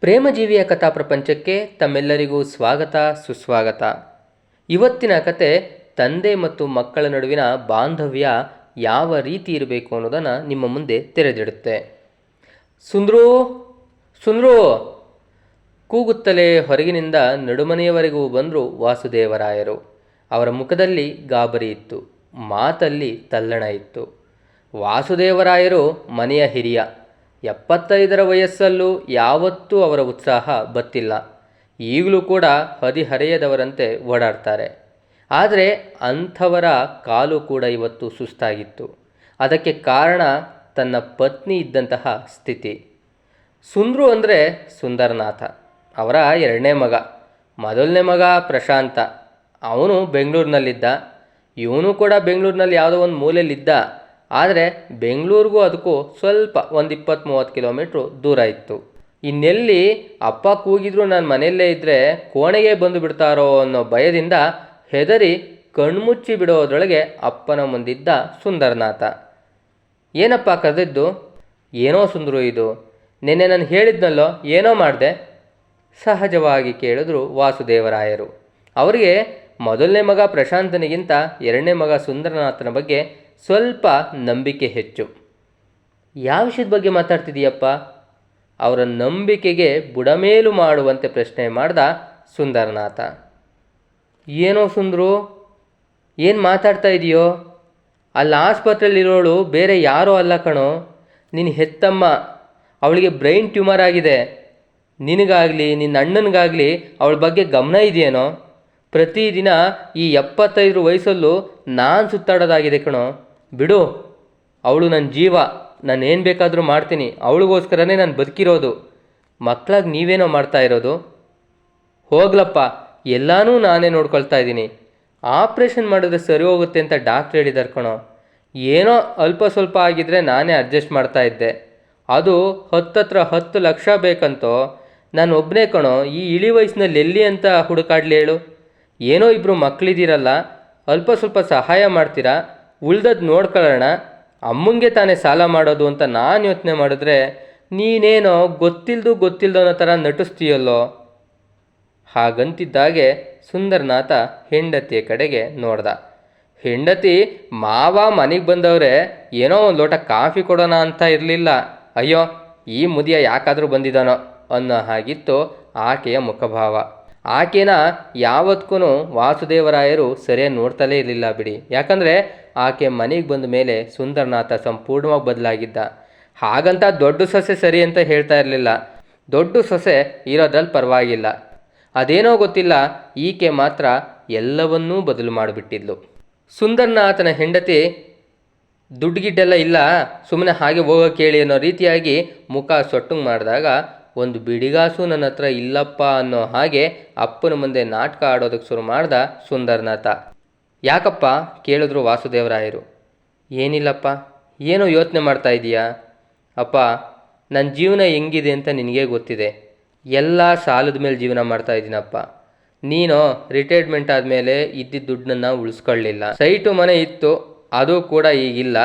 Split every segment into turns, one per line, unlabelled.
ಪ್ರೇಮಜೀವಿಯ ಕಥಾ ಪ್ರಪಂಚಕ್ಕೆ ತಮ್ಮೆಲ್ಲರಿಗೂ ಸ್ವಾಗತ, ಸುಸ್ವಾಗತ. ಇವತ್ತಿನ ಕತೆ ತಂದೆ ಮತ್ತು ಮಕ್ಕಳ ನಡುವಿನ ಬಾಂಧವ್ಯ ಯಾವ ರೀತಿ ಇರಬೇಕು ಅನ್ನೋದನ್ನು ನಿಮ್ಮ ಮುಂದೆ ತೆರೆದಿಡುತ್ತೆ. ಸುಂದ್ರು ಸುಂದ್ರು, ಕೂಗುತ್ತಲೇ ಹೊರಗಿನಿಂದ ನಡುಮನೆಯವರೆಗೂ ಬಂದರು ವಾಸುದೇವರಾಯರು. ಅವರ ಮುಖದಲ್ಲಿ ಗಾಬರಿ ಇತ್ತು, ಮಾತಲ್ಲಿ ತಲ್ಲಣ ಇತ್ತು. ವಾಸುದೇವರಾಯರು ಮನೆಯ ಹಿರಿಯ. ಎಪ್ಪತ್ತೈದರ ವಯಸ್ಸಲ್ಲೂ ಯಾವತ್ತೂ ಅವರ ಉತ್ಸಾಹ ಬತ್ತಿಲ್ಲ. ಈಗಲೂ ಕೂಡ ಹದಿಹರೆಯದವರಂತೆ ಓಡಾಡ್ತಾರೆ. ಆದರೆ ಅಂಥವರ ಕಾಲು ಕೂಡ ಇವತ್ತು ಸುಸ್ತಾಗಿತ್ತು. ಅದಕ್ಕೆ ಕಾರಣ ತನ್ನ ಪತ್ನಿ ಇದ್ದಂತಹ ಸ್ಥಿತಿ. ಸುಂದ್ರು ಅಂದರೆ ಸುಂದರನಾಥ. ಅವರ ಎರಡನೇ ಮಗ. ಮೊದಲನೇ ಮಗ ಪ್ರಶಾಂತ. ಅವನು ಬೆಂಗಳೂರಿನಲ್ಲಿದ್ದ. ಇವನು ಕೂಡ ಬೆಂಗಳೂರಿನಲ್ಲಿ ಯಾವುದೋ ಒಂದು ಮೂಲೆಯಲ್ಲಿದ್ದ. ಆದರೆ ಬೆಂಗಳೂರಿಗೂ ಅದಕ್ಕೂ ಸ್ವಲ್ಪ ಒಂದು ಇಪ್ಪತ್ತು ಮೂವತ್ತು ಕಿಲೋಮೀಟ್ರು ದೂರ ಇತ್ತು. ಇನ್ನೆಲ್ಲಿ ಅಪ್ಪ ಕೂಗಿದ್ರು ನಾನು ಮನೆಯಲ್ಲೇ ಇದ್ದರೆ ಕೋಣೆಗೆ ಬಂದು ಬಿಡ್ತಾರೋ ಅನ್ನೋ ಭಯದಿಂದ ಹೆದರಿ ಕಣ್ಮುಚ್ಚಿ ಬಿಡೋದ್ರೊಳಗೆ ಅಪ್ಪನ ಮುಂದಿದ್ದ ಸುಂದರನಾಥ. ಏನಪ್ಪ ಕರೆದಿದ್ದು? ಏನೋ ಸುಂದರು ಇದು. ನಿನ್ನೆ ನಾನು ಹೇಳಿದ್ನಲ್ಲೋ, ಏನೋ ಮಾಡಿದೆ? ಸಹಜವಾಗಿ ಕೇಳಿದ್ರು ವಾಸುದೇವರಾಯರು. ಅವರಿಗೆ ಮೊದಲನೇ ಮಗ ಪ್ರಶಾಂತನಿಗಿಂತ ಎರಡನೇ ಮಗ ಸುಂದರನಾಥನ ಬಗ್ಗೆ ಸ್ವಲ್ಪ ನಂಬಿಕೆ ಹೆಚ್ಚು. ಯಾವ ವಿಷಯದ ಬಗ್ಗೆ ಮಾತಾಡ್ತಿದೀಯಪ್ಪ? ಅವರ ನಂಬಿಕೆಗೆ ಬುಡಮೇಲು ಮಾಡುವಂತೆ ಪ್ರಶ್ನೆ ಮಾಡ್ದ ಸುಂದರನಾಥ. ಏನೋ ಸುಂದರು? ಏನು ಮಾತಾಡ್ತಾ ಇದೆಯೋ? ಅಲ್ಲಿ ಆಸ್ಪತ್ರೆಯಲ್ಲಿರೋಳು ಬೇರೆ ಯಾರೋ ಅಲ್ಲ ಕಣೋ. ನಿನ್ನ ಹೆತ್ತಮ್ಮ, ಅವಳಿಗೆ ಬ್ರೈನ್ ಟ್ಯೂಮರ್ ಆಗಿದೆ. ನಿನಗಾಗಲಿ, ನಿನ್ನ ಅಣ್ಣನಿಗಾಗಲಿ ಅವಳ ಬಗ್ಗೆ ಗಮನ ಇದೆಯೇನೋ? ಪ್ರತಿದಿನ ಈ ಎಪ್ಪತ್ತೈದು ವಯಸ್ಸಲ್ಲೂ ನಾನು ಸುತ್ತಾಡೋದಾಗಿದೆ ಕಣೋ. ಬಿಡು, ಅವಳು ನನ್ನ ಜೀವ, ನಾನು ಏನು ಬೇಕಾದರೂ ಮಾಡ್ತೀನಿ, ಅವಳಿಗೋಸ್ಕರನೇ ನಾನು ಬದುಕಿರೋದು. ಮಕ್ಕಳಾಗಿ ನೀವೇನೋ ಮಾಡ್ತಾ ಇರೋದು? ಹೋಗ್ಲಪ್ಪ, ಎಲ್ಲನೂ ನಾನೇ ನೋಡ್ಕೊಳ್ತಾ ಇದ್ದೀನಿ. ಆಪ್ರೇಷನ್ ಮಾಡಿದ್ರೆ ಸರಿ ಹೋಗುತ್ತೆ ಅಂತ ಡಾಕ್ಟ್ರ್ ಹೇಳಿದಾರೆ ಕಣೋ. ಏನೋ ಅಲ್ಪ ಸ್ವಲ್ಪ ಆಗಿದ್ರೆ ನಾನೇ ಅಡ್ಜಸ್ಟ್ ಮಾಡ್ತಾ ಇದ್ದೆ. ಅದು ಹತ್ತತ್ರ ಹತ್ತು ಲಕ್ಷ ಬೇಕಂತೋ, ನಾನು ಒಬ್ಬನೇ ಕಣೋ, ಈ ಇಳಿ ವಯಸ್ಸಿನಲ್ಲಿ ಎಲ್ಲಿ ಅಂತ ಹುಡುಕಾಡ್ಲಿ ಹೇಳು. ಏನೋ ಇಬ್ಬರು ಮಕ್ಕಳಿದ್ದೀರಲ್ಲ ಅಲ್ಪ ಸ್ವಲ್ಪ ಸಹಾಯ ಮಾಡ್ತೀರಾ? ಉಳ್ದದ್ದು ನೋಡ್ಕೊಳ್ಳೋಣ. ಅಮ್ಮಂಗೆ ತಾನೇ ಸಾಲ ಮಾಡೋದು ಅಂತ ನಾನು ಯೋಚನೆ ಮಾಡಿದ್ರೆ ನೀನೇನೋ ಗೊತ್ತಿಲ್ದು ಅನ್ನೋ ಥರ ನಟಿಸ್ತೀಯಲ್ಲೋ? ಹಾಗಂತಿದ್ದಾಗೆ ಸುಂದರನಾಥ ಹೆಂಡತಿಯ ಕಡೆಗೆ ನೋಡ್ದ. ಹೆಂಡತಿ ಮಾವ ಮನೆಗೆ ಬಂದವ್ರೆ, ಏನೋ ಒಂದು ಲೋಟ ಕಾಫಿ ಕೊಡೋಣ ಅಂತ ಇರಲಿಲ್ಲ. ಅಯ್ಯೋ, ಈ ಮುದಿಯ ಯಾಕಾದರೂ ಬಂದಿದ್ದಾನೋ ಅನ್ನೋ ಹಾಗಿತ್ತು ಆಕೆಯ ಮುಖಭಾವ. ಆಕೆನ ಯಾವತ್ತೂ ವಾಸುದೇವರಾಯರು ಸರಿಯಾಗಿ ನೋಡ್ತಲೇ ಇರಲಿಲ್ಲ ಬಿಡಿ. ಯಾಕಂದರೆ ಆಕೆ ಮನೆಗೆ ಬಂದ ಮೇಲೆ ಸುಂದರನಾಥ ಸಂಪೂರ್ಣವಾಗಿ ಬದಲಾಗಿದ್ದ. ಹಾಗಂತ ದೊಡ್ಡ ಸೊಸೆ ಸರಿ ಅಂತ ಹೇಳ್ತಾ ಇರಲಿಲ್ಲ. ದೊಡ್ಡ ಸೊಸೆ ಇರೋದ್ರಲ್ಲಿ ಪರವಾಗಿಲ್ಲ. ಅದೇನೋ ಗೊತ್ತಿಲ್ಲ, ಈಕೆ ಮಾತ್ರ ಎಲ್ಲವನ್ನೂ ಬದಲು ಮಾಡಿಬಿಟ್ಟಿದ್ಲು. ಸುಂದರನಾಥನ ಹೆಂಡತಿ ದುಡ್ಡುಗಿಡ್ಡೆಲ್ಲ ಇಲ್ಲ ಸುಮ್ಮನೆ ಹಾಗೆ ಹೋಗೋ ಕೇಳಿ ಅನ್ನೋ ರೀತಿಯಾಗಿ ಮುಖ ಸೊಟ್ಟಂಗೆ ಮಾಡಿದಾಗ ಒಂದು ಬಿಡಿಗಾಸು ನನ್ನ ಹತ್ರ ಇಲ್ಲಪ್ಪ ಅನ್ನೋ ಹಾಗೆ ಅಪ್ಪನ ಮುಂದೆ ನಾಟಕ ಆಡೋದಕ್ಕೆ ಶುರು ಮಾಡ್ದ ಸುಂದರನಾಥ. ಯಾಕಪ್ಪ? ಕೇಳಿದ್ರು ವಾಸುದೇವರಾಯರು. ಏನಿಲ್ಲಪ್ಪ? ಏನೋ ಯೋಚನೆ ಮಾಡ್ತಾ ಇದೀಯಾ? ಅಪ್ಪ ನನ್ನ ಜೀವನ ಹೆಂಗಿದೆ ಅಂತ ನಿನಗೆ ಗೊತ್ತಿದೆ. ಎಲ್ಲ ಸಾಲದ ಮೇಲೆ ಜೀವನ ಮಾಡ್ತಾ ಇದ್ದೀನಪ್ಪ. ನೀನು ರಿಟೈರ್ಮೆಂಟ್ ಆದಮೇಲೆ ಇದ್ದಿದ್ದ ದುಡ್ಡನ್ನು ಉಳಿಸ್ಕೊಳ್ಳಿಲ್ಲ. ಸೈಟು ಮನೆ ಇತ್ತು, ಅದು ಕೂಡ ಈಗಿಲ್ಲ.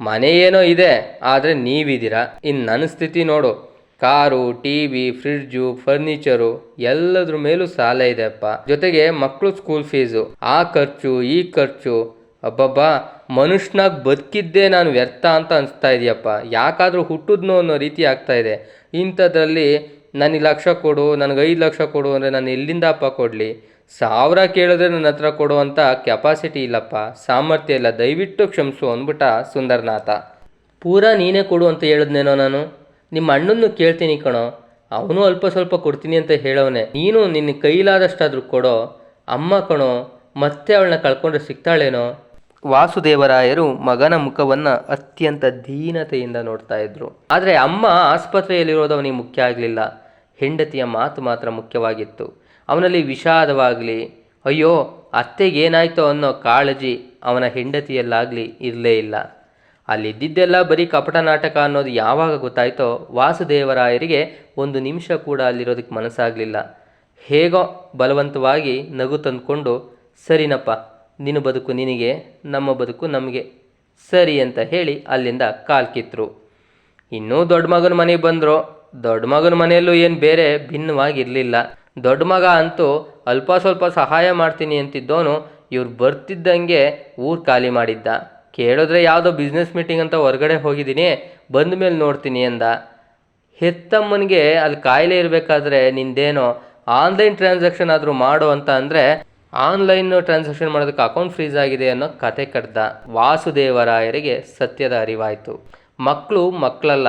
ಮನೆ ಏನೋ ಇದೆ, ಆದರೆ ನೀವಿದ್ದೀರಾ? ಇನ್ನು ನನ್ನ ಸ್ಥಿತಿ ನೋಡು. Car, T V, fridge, furniture ಎಲ್ಲದ್ರ ಮೇಲೂ ಸಾಲ ಇದೆ ಅಪ್ಪ. ಜೊತೆಗೆ ಮಕ್ಕಳು ಸ್ಕೂಲ್ ಫೀಸು ಆ ಖರ್ಚು, ಈ ಖರ್ಚು. ಅಬ್ಬಬ್ಬಾ, ಮನುಷ್ಯನಾಗ ಬದುಕಿದ್ದೇ ನಾನು ವ್ಯರ್ಥ ಅಂತ ಅನಿಸ್ತಾ ಇದೆಯಪ್ಪ. ಯಾಕಾದರೂ ಹುಟ್ಟಿದ್ನೋ ಅನ್ನೋ ರೀತಿ ಆಗ್ತಾ ಇದೆ. ಇಂಥದ್ರಲ್ಲಿ ನನಗೆ ಲಕ್ಷ ಕೊಡು, ನನಗೆ ಐದು ಲಕ್ಷ ಕೊಡು ಅಂದರೆ ನಾನು ಎಲ್ಲಿಂದ ಅಪ್ಪ ಕೊಡಲಿ? ಸಾವಿರ ಕೇಳಿದ್ರೆ ನನ್ನ ಹತ್ರ ಕೊಡುವಂಥ ಕೆಪಾಸಿಟಿ ಇಲ್ಲಪ್ಪ. ಸಾಮರ್ಥ್ಯ ಇಲ್ಲ. ದಯವಿಟ್ಟು ಕ್ಷಮಿಸು ಅಂದ್ಬಿಟ್ಟ ಸುಂದರನಾಥ. ಪೂರಾ ನೀನೇ ಕೊಡು ಅಂತ ಹೇಳಿದ್ನೇನೋ ನಾನು? ನಿಮ್ಮ ಅಣ್ಣನ್ನು ಕೇಳ್ತೀನಿ ಕಣೋ. ಅವನು ಅಲ್ಪ ಸ್ವಲ್ಪ ಕೊಡ್ತೀನಿ ಅಂತ ಹೇಳವನೆ. ನೀನು ನಿನ್ನ ಕೈಲಾದಷ್ಟಾದರೂ ಕೊಡೋ. ಅಮ್ಮ ಕಣೋ, ಮತ್ತೆ ಅವಳನ್ನ ಕಳ್ಕೊಂಡ್ರೆ ಸಿಗ್ತಾಳೇನೋ? ವಾಸುದೇವರಾಯರು ಮಗನ ಮುಖವನ್ನು ಅತ್ಯಂತ ದೀನತೆಯಿಂದ ನೋಡ್ತಾ ಇದ್ರು. ಆದರೆ ಅಮ್ಮ ಆಸ್ಪತ್ರೆಯಲ್ಲಿರೋದು ಅವನಿಗೆ ಮುಖ್ಯ ಆಗಲಿಲ್ಲ. ಹೆಂಡತಿಯ ಮಾತು ಮಾತ್ರ ಮುಖ್ಯವಾಗಿತ್ತು. ಅವನಲ್ಲಿ ವಿಷಾದವಾಗಲಿ, ಅಯ್ಯೋ, ಅತ್ತೆಗೇನಾಯ್ತೋ ಅನ್ನೋ ಕಾಳಜಿ ಅವನ ಹೆಂಡತಿಯಲ್ಲಾಗಲಿ ಇರಲೇ ಇಲ್ಲ. ಅಲ್ಲಿದ್ದಿದ್ದೆಲ್ಲ ಬರೀ ಕಪಟ ನಾಟಕ ಅನ್ನೋದು ಯಾವಾಗ ಗೊತ್ತಾಯ್ತೋ ವಾಸುದೇವರಾಯರಿಗೆ ಒಂದು ನಿಮಿಷ ಕೂಡ ಅಲ್ಲಿರೋದಕ್ಕೆ ಮನಸ್ಸಾಗಲಿಲ್ಲ. ಹೇಗೋ ಬಲವಂತವಾಗಿ ನಗು ತಂದ್ಕೊಂಡು, ಸರಿನಪ್ಪ, ನಿನ್ನ ಬದುಕು ನಿನಗೆ, ನಮ್ಮ ಬದುಕು ನಮಗೆ, ಸರಿ ಅಂತ ಹೇಳಿ ಅಲ್ಲಿಂದ ಕಾಲ್ಕಿತ್ರು ಇನ್ನೂ ದೊಡ್ಡ ಮಗನ ಮನೆಗೆ ಬಂದರು. ದೊಡ್ಡ ಮಗನ ಮನೆಯಲ್ಲೂ ಏನು ಬೇರೆ ಭಿನ್ನವಾಗಿರಲಿಲ್ಲ. ದೊಡ್ಡ ಮಗ ಅಂತೂ ಅಲ್ಪ ಸ್ವಲ್ಪ ಸಹಾಯ ಮಾಡ್ತೀನಿ ಅಂತಿದ್ದೋನು, ಇವ್ರು ಬರ್ತಿದ್ದಂಗೆ ಊರು ಖಾಲಿ ಮಾಡಿದ್ದ. ಕೇಳಿದ್ರೆ ಯಾವುದೋ ಬಿಸ್ನೆಸ್ ಮೀಟಿಂಗ್ ಅಂತ ಹೊರಗಡೆ ಹೋಗಿದ್ದೀನಿ, ಬಂದ ಮೇಲೆ ನೋಡ್ತೀನಿ ಅಂದ. ಹೆತ್ತಮ್ಮನಿಗೆ ಅಲ್ಲಿ ಕಾಯಿಲೆ ಇರಬೇಕಾದ್ರೆ ನಿಂದೇನೋ ಆನ್ಲೈನ್ ಟ್ರಾನ್ಸಾಕ್ಷನ್ ಆದರೂ ಮಾಡು ಅಂತ ಅಂದರೆ ಆನ್ಲೈನ್ ಟ್ರಾನ್ಸಾಕ್ಷನ್ ಮಾಡೋದಕ್ಕೆ ಅಕೌಂಟ್ ಫ್ರೀಸ್ ಆಗಿದೆ ಅನ್ನೋ ಕತೆ ಕಟ್ದ. ವಾಸುದೇವರಾಯರಿಗೆ ಸತ್ಯದ ಅರಿವಾಯಿತು. ಮಕ್ಕಳು ಮಕ್ಕಳಲ್ಲ,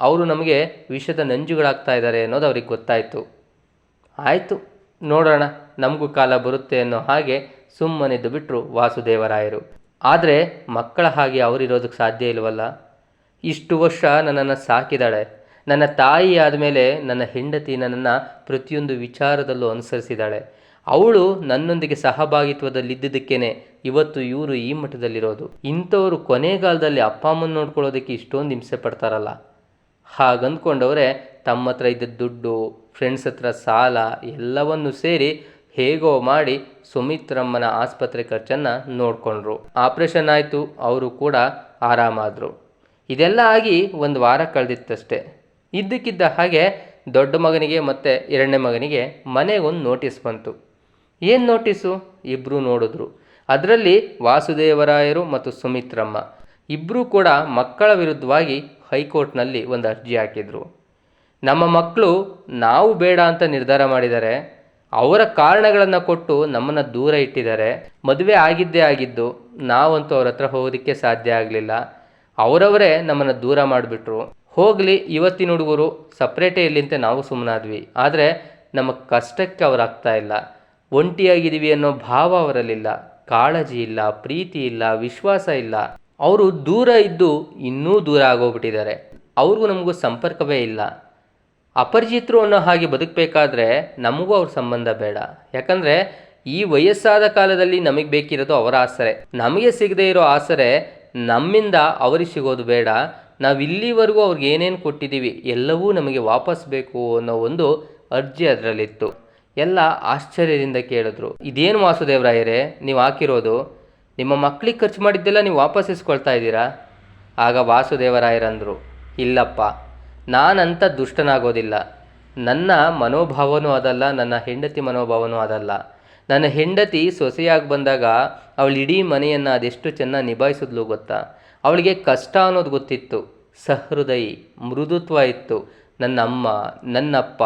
ಅವರು ನಮಗೆ ವಿಷದ ನಂಜುಗಳಾಗ್ತಾ ಇದ್ದಾರೆ ಅನ್ನೋದು ಅವ್ರಿಗೆ ಗೊತ್ತಾಯಿತು. ಆಯಿತು, ನೋಡೋಣ, ನಮಗೂ ಕಾಲ ಬರುತ್ತೆ ಅನ್ನೋ ಹಾಗೆ ಸುಮ್ಮನಿದ್ದು ಬಿಟ್ಟರು ವಾಸುದೇವರಾಯರು. ಆದರೆ ಮಕ್ಕಳ ಹಾಗೆ ಅವರಿರೋದಕ್ಕೆ ಸಾಧ್ಯ ಇಲ್ವಲ್ಲ? ಇಷ್ಟು ವರ್ಷ ನನ್ನನ್ನು ಸಾಕಿದಾಳೆ. ನನ್ನ ತಾಯಿ ಆದಮೇಲೆ ನನ್ನ ಹೆಂಡತಿ ನನ್ನನ್ನು ಪ್ರತಿಯೊಂದು ವಿಚಾರದಲ್ಲೂ ಅನುಸರಿಸಿದಾಳೆ. ಅವಳು ನನ್ನೊಂದಿಗೆ ಸಹಭಾಗಿತ್ವದಲ್ಲಿದ್ದದಕ್ಕೇನೆ ಇವತ್ತು ಇವರು ಈ ಮಟ್ಟದಲ್ಲಿರೋದು ಇಂಥವರು ಕೊನೆಗಾಲದಲ್ಲಿ ಅಪ್ಪ ಅಮ್ಮನ ನೋಡ್ಕೊಳ್ಳೋದಕ್ಕೆ ಇಷ್ಟೊಂದು ಹಿಂಸೆ ಪಡ್ತಾರಲ್ಲ. ಹಾಗಂದ್ಕೊಂಡವರೆ ತಮ್ಮ ಹತ್ರ ಇದ್ದ ದುಡ್ಡು ಫ್ರೆಂಡ್ಸ್ ಹತ್ರ ಸಾಲ ಎಲ್ಲವನ್ನು ಸೇರಿ ಹೇಗೋ ಮಾಡಿ ಸುಮಿತ್ರಮ್ಮನ ಆಸ್ಪತ್ರೆ ಖರ್ಚನ್ನು ನೋಡಿಕೊಂಡ್ರು. ಆಪ್ರೇಷನ್ ಆಯಿತು, ಅವರು ಕೂಡ ಆರಾಮಾದರು. ಇದೆಲ್ಲ ಆಗಿ ಒಂದು ವಾರ ಕಳೆದಿತ್ತಷ್ಟೆ. ಇದ್ದಕ್ಕಿದ್ದ ಹಾಗೆ ದೊಡ್ಡ ಮಗನಿಗೆ ಮತ್ತು ಎರಡನೇ ಮಗನಿಗೆ ಮನೆಗೊಂದು ನೋಟಿಸ್ ಬಂತು. ಏನು ನೋಟಿಸು? ಇಬ್ಬರು ನೋಡಿದ್ರು. ಅದರಲ್ಲಿ ವಾಸುದೇವರಾಯರು ಮತ್ತು ಸುಮಿತ್ರಮ್ಮ. ಇಬ್ಬರೂ ಕೂಡ ಮಕ್ಕಳ ವಿರುದ್ಧವಾಗಿ ಹೈಕೋರ್ಟ್ನಲ್ಲಿ ಒಂದು ಅರ್ಜಿ ಹಾಕಿದರು. ನಮ್ಮ ಮಕ್ಕಳು ನಾವು ಬೇಡ ಅಂತ ನಿರ್ಧಾರ ಮಾಡಿದ್ದಾರೆ ಅವರ ಕಾರಣಗಳನ್ನು ಕೊಟ್ಟು ನಮ್ಮನ್ನು ದೂರ ಇಟ್ಟಿದ್ದಾರೆ. ಮದುವೆ ಆಗಿದ್ದೇ ಆಗಿದ್ದು ನಾವಂತೂ ಅವ್ರ ಹತ್ರ ಹೋಗೋದಕ್ಕೆ ಸಾಧ್ಯ ಆಗಲಿಲ್ಲ. ಅವರವರೇ ನಮ್ಮನ್ನು ದೂರ ಮಾಡಿಬಿಟ್ರು. ಹೋಗಲಿ, ಇವತ್ತಿನ ಹುಡುಗರು ಸಪ್ರೇಟೇ ಇಲ್ಲಿ ಅಂತ ನಾವು ಸುಮ್ಮನಾದ್ವಿ ಆದರೆ ನಮ್ಮ ಕಷ್ಟಕ್ಕೆ ಅವರಾಗ್ತಾ ಇಲ್ಲ. ಒಂಟಿಯಾಗಿದ್ದೀವಿ ಅನ್ನೋ ಭಾವ ಅವರಲ್ಲಿಲ್ಲ. ಕಾಳಜಿ ಇಲ್ಲ, ಪ್ರೀತಿ ಇಲ್ಲ, ವಿಶ್ವಾಸ ಇಲ್ಲ. ಅವರು ದೂರ ಇದ್ದು ಇನ್ನೂ ದೂರ ಆಗೋಗ್ಬಿಟ್ಟಿದ್ದಾರೆ. ಅವ್ರಿಗೂ ನಮಗೂ ಸಂಪರ್ಕವೇ ಇಲ್ಲ. ಅಪರಿಚಿತರು ಅನ್ನೋ ಹಾಗೆ ಬದುಕಬೇಕಾದ್ರೆ ನಮಗೂ ಅವ್ರ ಸಂಬಂಧ ಬೇಡ. ಯಾಕಂದರೆ ಈ ವಯಸ್ಸಾದ ಕಾಲದಲ್ಲಿ ನಮಗೆ ಬೇಕಿರೋದು ಅವರ ಆಸರೆ. ನಮಗೆ ಸಿಗದೆ ಇರೋ ಆಸರೆ ನಮ್ಮಿಂದ ಅವರಿಗೆ ಸಿಗೋದು ಬೇಡ. ನಾವು ಇಲ್ಲಿವರೆಗೂ ಅವ್ರಿಗೆ ಏನೇನು ಕೊಟ್ಟಿದ್ದೀವಿ ಎಲ್ಲವೂ ನಮಗೆ ವಾಪಸ್ ಬೇಕು ಅನ್ನೋ ಒಂದು ಅರ್ಜಿ ಅದರಲ್ಲಿತ್ತು. ಎಲ್ಲ ಆಶ್ಚರ್ಯದಿಂದ ಕೇಳಿದ್ರು. ಇದೇನು ವಾಸುದೇವರಾಯರೇ, ನೀವು ಹಾಕಿರೋದು ನಿಮ್ಮ ಮಕ್ಕಳಿಗೆ ಖರ್ಚು ಮಾಡಿದ್ದೆಲ್ಲ ನೀವು ವಾಪಸ್ ಇಸ್ಕೊಳ್ತಾ ಇದ್ದೀರಾ? ಆಗ ವಾಸುದೇವರಾಯರಂದರು, ಇಲ್ಲಪ್ಪ. ನಾನಂತ ದುಷ್ಟನಾಗೋದಿಲ್ಲ. ನನ್ನ ಮನೋಭಾವನೂ ಅದಲ್ಲ, ನನ್ನ ಹೆಂಡತಿ ಮನೋಭಾವನೂ ಅದಲ್ಲ. ನನ್ನ ಹೆಂಡತಿ ಸೊಸೆಯಾಗಿ ಬಂದಾಗ ಅವಳು ಇಡೀ ಮನೆಯನ್ನು ಅದೆಷ್ಟು ಚೆನ್ನಾಗಿ ನಿಭಾಯಿಸಿದ್ಲು ಗೊತ್ತಾ? ಅವಳಿಗೆ ಕಷ್ಟ ಅನ್ನೋದು ಗೊತ್ತಿತ್ತು. ಸಹೃದಯಿ, ಮೃದುತ್ವ ಇತ್ತು. ನನ್ನ ಅಮ್ಮ ನನ್ನಪ್ಪ,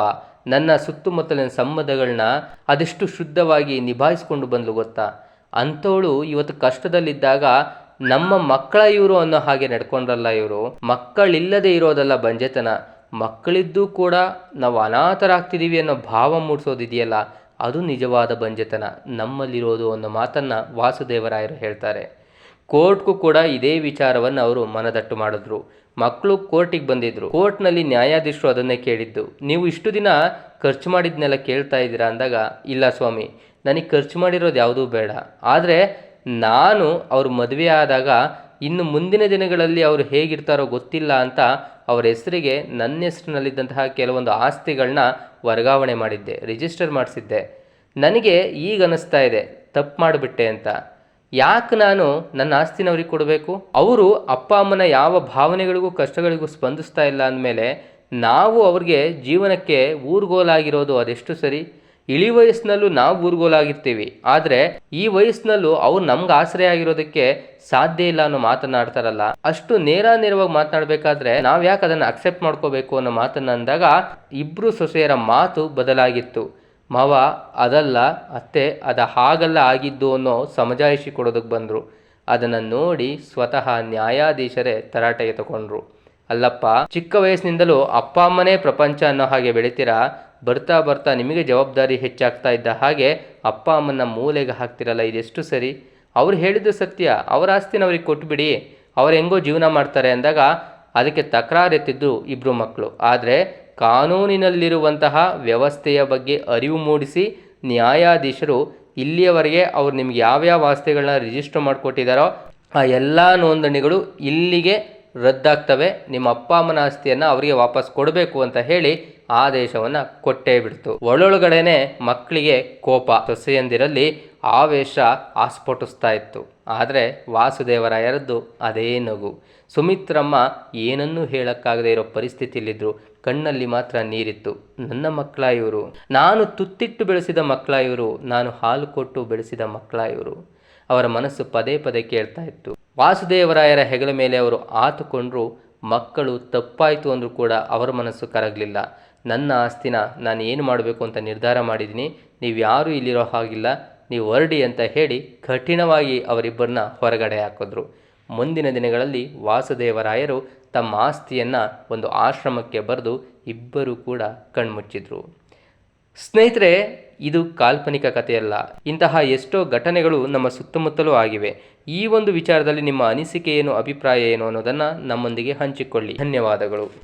ನನ್ನ ಸುತ್ತಮುತ್ತಲಿನ ಸಂಬಂಧಗಳನ್ನ ಅದೆಷ್ಟು ಶುದ್ಧವಾಗಿ ನಿಭಾಯಿಸ್ಕೊಂಡು ಬಂದ್ಲು ಗೊತ್ತಾ? ಅಂಥವಳು ಇವತ್ತು ಕಷ್ಟದಲ್ಲಿದ್ದಾಗ ನಮ್ಮ ಮಕ್ಕಳ ಇವರು ಅನ್ನೋ ಹಾಗೆ ನಡ್ಕೊಂಡ್ರಲ್ಲ ಇವರು. ಮಕ್ಕಳಿಲ್ಲದೆ ಇರೋದಲ್ಲ ಬಂಜೆತನ. ಮಕ್ಕಳಿದ್ದು ಕೂಡ ನಾವು ಅನಾಥರಾಗ್ತಿದ್ದೀವಿ ಅನ್ನೋ ಭಾವ ಮೂಡಿಸೋದಿದೆಯಲ್ಲ, ಅದು ನಿಜವಾದ ಬಂಜೆತನ. ನಮ್ಮಲ್ಲಿರೋದು ಅನ್ನೋ ಮಾತನ್ನು ವಾಸುದೇವರಾಯರು ಹೇಳ್ತಾರೆ. ಕೋರ್ಟ್ಗೂ ಕೂಡ ಇದೇ ವಿಚಾರವನ್ನು ಅವರು ಮನದಟ್ಟು ಮಾಡಿದ್ರು. ಮಕ್ಕಳು ಕೋರ್ಟಿಗೆ ಬಂದಿದ್ರು. ಕೋರ್ಟ್ನಲ್ಲಿ ನ್ಯಾಯಾಧೀಶರು ಅದನ್ನೇ ಕೇಳಿದ್ದು. ನೀವು ಇಷ್ಟು ದಿನ ಖರ್ಚು ಮಾಡಿದ್ನೆಲ್ಲ ಕೇಳ್ತಾ ಇದ್ದೀರಾ ಅಂದಾಗ, ಇಲ್ಲ ಸ್ವಾಮಿ, ನನಗೆ ಖರ್ಚು ಮಾಡಿರೋದು ಯಾವುದೂ ಬೇಡ. ಆದರೆ ನಾನು ಅವ್ರ ಮದುವೆ ಆದಾಗ ಇನ್ನು ಮುಂದಿನ ದಿನಗಳಲ್ಲಿ ಅವರು ಹೇಗಿರ್ತಾರೋ ಗೊತ್ತಿಲ್ಲ ಅಂತ ಅವರ ಹೆಸರಿಗೆ ನನ್ನ ಹೆಸರಿನಲ್ಲಿದ್ದಂತಹ ಕೆಲವೊಂದು ಆಸ್ತಿಗಳನ್ನ ವರ್ಗಾವಣೆ ಮಾಡಿದ್ದೆ ರಿಜಿಸ್ಟರ್ ಮಾಡಿಸಿದ್ದೆ. ನನಗೆ ಈಗ ಅನ್ನಿಸ್ತಾ ಇದೆ, ತಪ್ಪು ಮಾಡಿಬಿಟ್ಟೆ ಅಂತ. ಯಾಕೆ ನಾನು ನನ್ನ ಆಸ್ತಿನ ಅವ್ರಿಗೆ ಕೊಡಬೇಕು? ಅವರು ಅಪ್ಪ ಅಮ್ಮನ ಯಾವ ಭಾವನೆಗಳಿಗೂ ಕಷ್ಟಗಳಿಗೂ ಸ್ಪಂದಿಸ್ತಾ ಇಲ್ಲ ಅಂದಮೇಲೆ ನಾವು ಅವ್ರಿಗೆ ಜೀವನಕ್ಕೆ ಊರ್ಗೋಲಾಗಿರೋದು ಅದೆಷ್ಟು ಸರಿ? ಇಳಿ ವಯಸ್ಸಿನಲ್ಲೂ ನಾವು ಊರ್ಗೋಲಾಗಿರ್ತೀವಿ. ಆದರೆ ಈ ವಯಸ್ಸಿನಲ್ಲೂ ಅವ್ರು ನಮ್ಗೆ ಆಶ್ರಯ ಆಗಿರೋದಕ್ಕೆ ಸಾಧ್ಯ ಇಲ್ಲ ಅನ್ನೋ ಮಾತನಾಡ್ತಾರಲ್ಲ. ಅಷ್ಟು ನೇರ ನೇರವಾಗಿ ಮಾತನಾಡಬೇಕಾದ್ರೆ ನಾವು ಯಾಕೆ ಅದನ್ನು ಅಕ್ಸೆಪ್ಟ್ ಮಾಡ್ಕೋಬೇಕು ಅನ್ನೋ ಮಾತನ್ನ ಅಂದಾಗ ಇಬ್ಬರು ಸೊಸೆಯರ ಮಾತು ಬದಲಾಗಿತ್ತು. ಮಾವ, ಅದಲ್ಲ, ಅತ್ತೆ, ಅದ ಹಾಗಲ್ಲ ಆಗಿದ್ದು ಅನ್ನೋ ಸಮಜಾಯಿಷಿ ಕೊಡೋದಕ್ಕೆ ಬಂದರು. ಅದನ್ನು ನೋಡಿ ಸ್ವತಃ ನ್ಯಾಯಾಧೀಶರೇ ತರಾಟೆಗೆ ತಗೊಂಡ್ರು ಅಲ್ಲಪ್ಪ, ಚಿಕ್ಕ ವಯಸ್ಸಿನಿಂದಲೂ ಅಪ್ಪ ಅಮ್ಮನೇ ಪ್ರಪಂಚ ಅನ್ನೋ ಹಾಗೆ ಬೆಳಿತೀರಾ? ಬರ್ತಾ ಬರ್ತಾ ನಿಮಗೆ ಜವಾಬ್ದಾರಿ ಹೆಚ್ಚಾಗ್ತಾ ಇದ್ದ ಹಾಗೆ ಅಪ್ಪ ಅಮ್ಮನ ಮೂಲೆಗೆ ಹಾಕ್ತಿರಲ್ಲ, ಇದೆಷ್ಟು ಸರಿ? ಅವ್ರು ಹೇಳಿದ್ದು ಸತ್ಯ, ಅವರ ಆಸ್ತಿನ ಅವ್ರಿಗೆ ಕೊಟ್ಬಿಡಿ, ಅವ್ರು ಹೆಂಗೋ ಜೀವನ ಮಾಡ್ತಾರೆ ಅಂದಾಗ ಅದಕ್ಕೆ ತಕರಾರೆತ್ತಿದ್ದು ಇಬ್ಬರು ಮಕ್ಕಳು ಆದರೆ ಕಾನೂನಿನಲ್ಲಿರುವಂತಹ ವ್ಯವಸ್ಥೆಯ ಬಗ್ಗೆ ಅರಿವು ಮೂಡಿಸಿ ನ್ಯಾಯಾಧೀಶರು ಇಲ್ಲಿಯವರೆಗೆ ಅವ್ರು ನಿಮ್ಗೆ ಯಾವ್ಯಾವ ಆಸ್ತಿಗಳನ್ನ ರಿಜಿಸ್ಟರ್ ಮಾಡಿಕೊಟ್ಟಿದ್ದಾರೋ ಆ ಎಲ್ಲ ನೋಂದಣಿಗಳು ಇಲ್ಲಿಗೆ ರದ್ದಾಗ್ತವೆ. ನಿಮ್ಮ ಅಪ್ಪ ಅಮ್ಮನ ಆಸ್ತಿಯನ್ನು ಅವರಿಗೆ ವಾಪಸ್ ಕೊಡಬೇಕು ಅಂತ ಹೇಳಿ ಆದೇಶವನ್ನು ಕೊಟ್ಟೇ ಬಿಡ್ತು. ಒಳೊಳಗಡೆನೆ ಮಕ್ಕಳಿಗೆ ಕೋಪ. ಸೊಸೆಯಂದಿರಲ್ಲಿ ಆವೇಶ ಆಸ್ಫೋಟಿಸ್ತಾ ಇತ್ತು. ಆದರೆ ವಾಸುದೇವರಾಯರದ್ದು ಅದೇ ನಗು. ಸುಮಿತ್ರಮ್ಮ ಏನನ್ನೂ ಹೇಳಕ್ಕಾಗದೇ ಇರೋ ಪರಿಸ್ಥಿತಿಯಲ್ಲಿದ್ದರು ಕಣ್ಣಲ್ಲಿ ಮಾತ್ರ ನೀರಿತ್ತು. ನನ್ನ ಮಕ್ಕಳ ಇವರು. ನಾನು ತುತ್ತಿಟ್ಟು ಬೆಳೆಸಿದ ಮಕ್ಕಳ ಇವರು. ನಾನು ಹಾಲು ಕೊಟ್ಟು ಬೆಳೆಸಿದ ಮಕ್ಕಳ ಇವರು. ಅವರ ಮನಸ್ಸು ಪದೇ ಪದೇ ಕೇಳ್ತಾ ಇತ್ತು. ವಾಸುದೇವರಾಯರ ಹೆಗಲ ಮೇಲೆ ಅವರು ಆತುಕೊಂಡರು, ಮಕ್ಕಳು ತಪ್ಪಾಯಿತು ಅಂದರೂ ಕೂಡ ಅವರ ಮನಸ್ಸು ಕರಗಲಿಲ್ಲ. ನನ್ನ ಆಸ್ತಿನ ನಾನು ಏನು ಮಾಡಬೇಕು ಅಂತ ನಿರ್ಧಾರ ಮಾಡಿದ್ದೀನಿ. ನೀವು ಯಾರೂ ಇಲ್ಲಿರೋ ಹಾಗಿಲ್ಲ. ನೀವು ಹೊರಡಿ ಅಂತ ಹೇಳಿ ಕಠಿಣವಾಗಿ ಅವರಿಬ್ಬರನ್ನ ಹೊರಗಡೆ ಹಾಕಿದ್ರು. ಮುಂದಿನ ದಿನಗಳಲ್ಲಿ ವಾಸುದೇವರಾಯರು ತಮ್ಮ ಆಸ್ತಿಯನ್ನು ಒಂದು ಆಶ್ರಮಕ್ಕೆ ಬರೆದು ಇಬ್ಬರು ಕೂಡ ಕಣ್ಮುಚ್ಚಿದ್ರು. ಸ್ನೇಹಿತರೆ ಇದು ಕಾಲ್ಪನಿಕ ಕಥೆಯಲ್ಲ. ಇಂತಹ ಎಷ್ಟೋ ಘಟನೆಗಳು ನಮ್ಮ ಸುತ್ತಮುತ್ತಲೂ ಆಗಿವೆ. ಈ ಒಂದು ವಿಚಾರದಲ್ಲಿ ನಿಮ್ಮ ಅನಿಸಿಕೆ ಏನು, ಅಭಿಪ್ರಾಯ ಏನು ಅನ್ನೋದನ್ನು ನಮ್ಮೊಂದಿಗೆ ಹಂಚಿಕೊಳ್ಳಿ. ಧನ್ಯವಾದಗಳು.